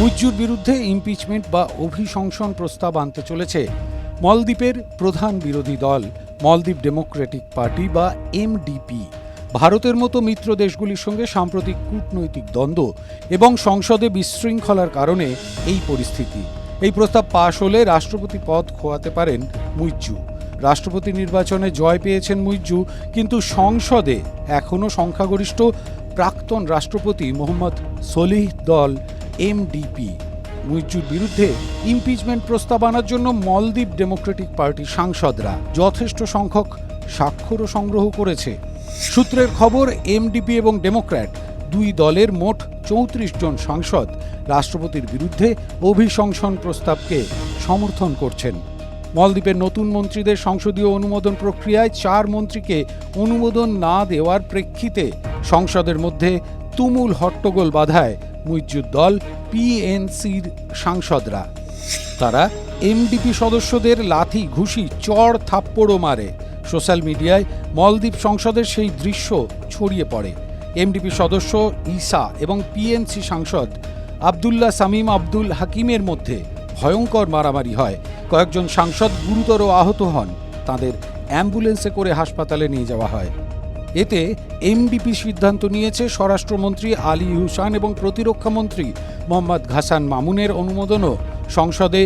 মুজ্জুর বিরুদ্ধে ইমপিচমেন্ট বা অভিশংসন প্রস্তাব আনতে চলেছে। মলদ্বীপের প্রধান বিরোধী দল, মলদ্বীপ ডেমোক্রেটিক পার্টি বা এমডিপি ভারতের মতো মিত্র দেশগুলির সঙ্গে সাম্প্রতিক কূটনৈতিক দ্বন্দ্ব এবং সংসদে বিশৃঙ্খলার কারণে এই পরিস্থিতি। এই প্রস্তাব পাশ হলে রাষ্ট্রপতি পদ খোয়াতে পারেন মুইজ্জু। রাষ্ট্রপতি নির্বাচনে জয় পেয়েছেন মুইজ্জু, কিন্তু সংসদে এখনও সংখ্যাগরিষ্ঠ প্রাক্তন রাষ্ট্রপতি মোহাম্মদ সলিহ দল এমডিপি মুইজ্জুর বিরুদ্ধে ইমপিচমেন্ট প্রস্তাব আনার জন্য মলদ্বীপ ডেমোক্রেটিক পার্টির সাংসদরা যথেষ্ট সংখ্যক স্বাক্ষরও সংগ্রহ করেছে। সূত্রের খবর এমডিপি এবং ডেমোক্র্যাট দুই দলের মোট চৌত্রিশ জন সাংসদ রাষ্ট্রপতির বিরুদ্ধে অভিশংসন প্রস্তাবকে সমর্থন করছেন। মলদ্বীপের নতুন মন্ত্রীদের সংসদীয় অনুমোদন প্রক্রিয়ায় চার মন্ত্রীকে অনুমোদন না দেওয়ার প্রেক্ষিতে সংসদের মধ্যে তুমুল হট্টগোল বাধায় মুইজ্জুর দল পিএনসির সাংসদরা। তারা এমডিপি সদস্যদের লাথি, ঘুষি, চড়, থাপ্পড়ও মারে। সোশ্যাল মিডিয়ায় মলদ্বীপ সংসদের সেই দৃশ্য ছড়িয়ে পড়ে। এমডিপি সদস্য ইসা এবং পিএনসি সাংসদ আবদুল্লাহ সামিম আব্দুল হাকিমের মধ্যে ভয়ঙ্কর মারামারি হয়। কয়েকজন সাংসদ গুরুতর আহত হন। তাদের অ্যাম্বুলেন্সে করে হাসপাতালে নিয়ে যাওয়া হয়। এতে এমবিপি সিদ্ধান্ত নিয়েছে স্বরাষ্ট্রমন্ত্রী আলী হুসান এবং প্রতিরক্ষামন্ত্রী মোহাম্মদ ঘাসান মামুনের অনুমোদনও সংসদে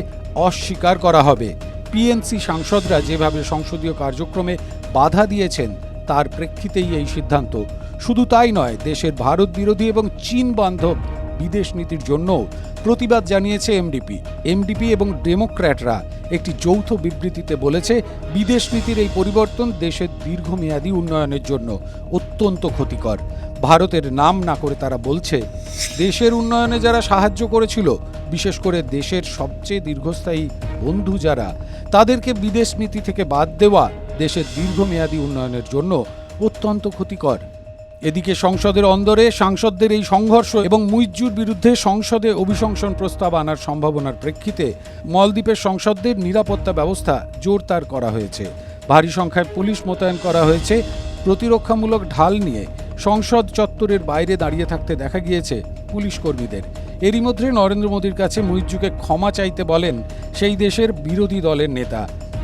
অস্বীকার করা হবে। পিএনসি সাংসদরা যেভাবে সংসদীয় কার্যক্রমে বাধা দিয়েছেন, তার প্রেক্ষিতেই এই সিদ্ধান্ত। শুধু তাই নয়, দেশের ভারত বিরোধী এবং চীন বান্ধব বিদেশ নীতির জন্য প্রতিবাদ জানিয়েছে এমডিপি। এমডিপি এবং ডেমোক্র্যাটরা একটি যৌথ বিবৃতিতে বলেছে, বিদেশ নীতির এই পরিবর্তন দেশের দীর্ঘমেয়াদী উন্নয়নের জন্য অত্যন্ত ক্ষতিকর। ভারতের নাম না করে তারা বলছে, দেশের উন্নয়নে যারা সাহায্য করেছিল, বিশেষ করে দেশের সবচেয়ে দীর্ঘস্থায়ী বন্ধু যারা, তাদেরকে বিদেশ নীতি থেকে বাদ দেওয়া দেশের দীর্ঘমেয়াদী উন্নয়নের জন্য অত্যন্ত ক্ষতিকর। এদিকে সংসদের অন্দরে সাংসদদের এই সংঘর্ষ এবং মুইজ্জুর বিরুদ্ধে সংসদে অভিশংসন প্রস্তাব আনার সম্ভাবনার প্রেক্ষিতে মলদ্বীপের সংসদদের নিরাপত্তা ব্যবস্থা জোরদার করা হয়েছে। ভারী সংখ্যায় পুলিশ মোতায়েন করা হয়েছে। প্রতিরক্ষামূলক ঢাল নিয়ে সংসদ চত্বরের বাইরে দাঁড়িয়ে থাকতে দেখা গিয়েছে পুলিশ কর্মীদের। এরই মধ্যে নরেন্দ্র মোদীর কাছে মুইজ্জুকে ক্ষমা চাইতে বলেন সেই দেশের বিরোধী দলের নেতা।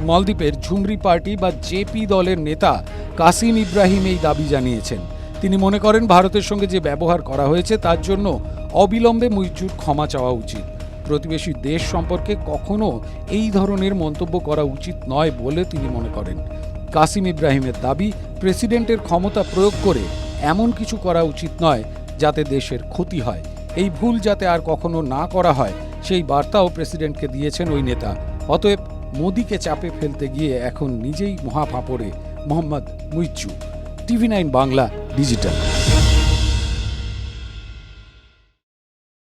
মলদ্বীপের ঝুমরি পার্টি বা জেপি দলের নেতা কাসিম ইব্রাহিম এই দাবি জানিয়েছেন। তিনি মনে করেন ভারতের সঙ্গে যে ব্যবহার করা হয়েছে তার জন্য অবিলম্বে মুইজ্জুর ক্ষমা চাওয়া উচিত। প্রতিবেশী দেশ সম্পর্কে কখনো এই ধরনের মন্তব্য করা উচিত নয় বলে তিনি মনে করেন। কাসিম ইব্রাহিমের দাবি, প্রেসিডেন্টের ক্ষমতা প্রয়োগ করে এমন কিছু করা উচিত নয় যাতে দেশের ক্ষতি হয়। এই ভুল যাতে আর কখনো না করা হয়, সেই বার্তাও প্রেসিডেন্টকে দিয়েছেন ওই নেতা। অতএব মোদীকে চাপে ফেলতে গিয়ে এখন নিজেই মহাফাপড়ে Mohammed Muizzu TV nine Bangla digital